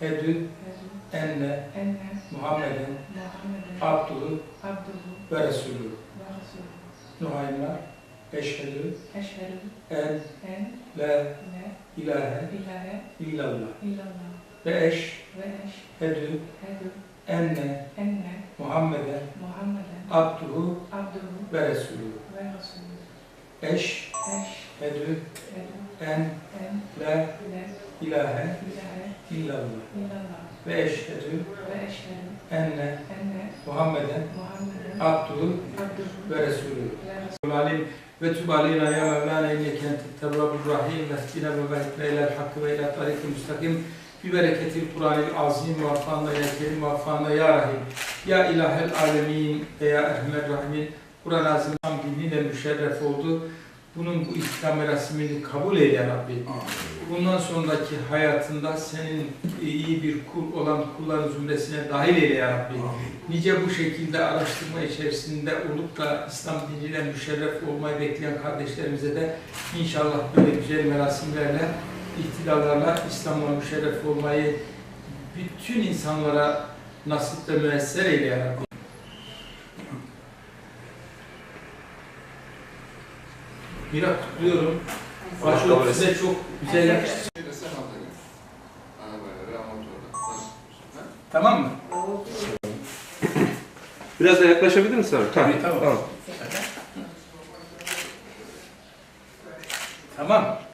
eşhedü enne Muhammeden abduhu ve resulü. Nuhaymar eşhedü en la la ilahe illallah ve eş hedü enne Muhammeden abduhu ve resulü. Eş hedü en la la ilahe ilahe illallah ve eşhedü enne enne Muhammeden Muhammeden abduhu ve resulü. Alim ve tüb aleyna ya Mevlana inneke entet tevvabur rahim vehdina ve vehikne ilel hakkı ve ilel tariki müstakim bi bereketil Kur'anil azim ve affana ya kerim ve affana ya rahim ya ilahel alemin ve ya erhamer rahimin Kur'an-ı Azim dinliyle müşerref oldu. Bunun bu ihtikam merasimini kabul eyle ya Rabbi. Bundan sonraki hayatında senin iyi bir kul olan kulların zümresine dahil eyle ya Rabbi. Nice bu şekilde araştırma içerisinde olup da İslam diniyle müşerref olmayı bekleyen kardeşlerimize de inşallah böyle güzel merasimlerle, ihtilallarla İslam'la müşerref olmayı bütün insanlara nasip ve müesser eyle ya Rabbi. Mira kutluyorum. Başörtü size çok güzel yakıştı. Ha? Tamam mı? Biraz da yaklaşabilir misin abi? Tabii, tamam. tamam. Tamam.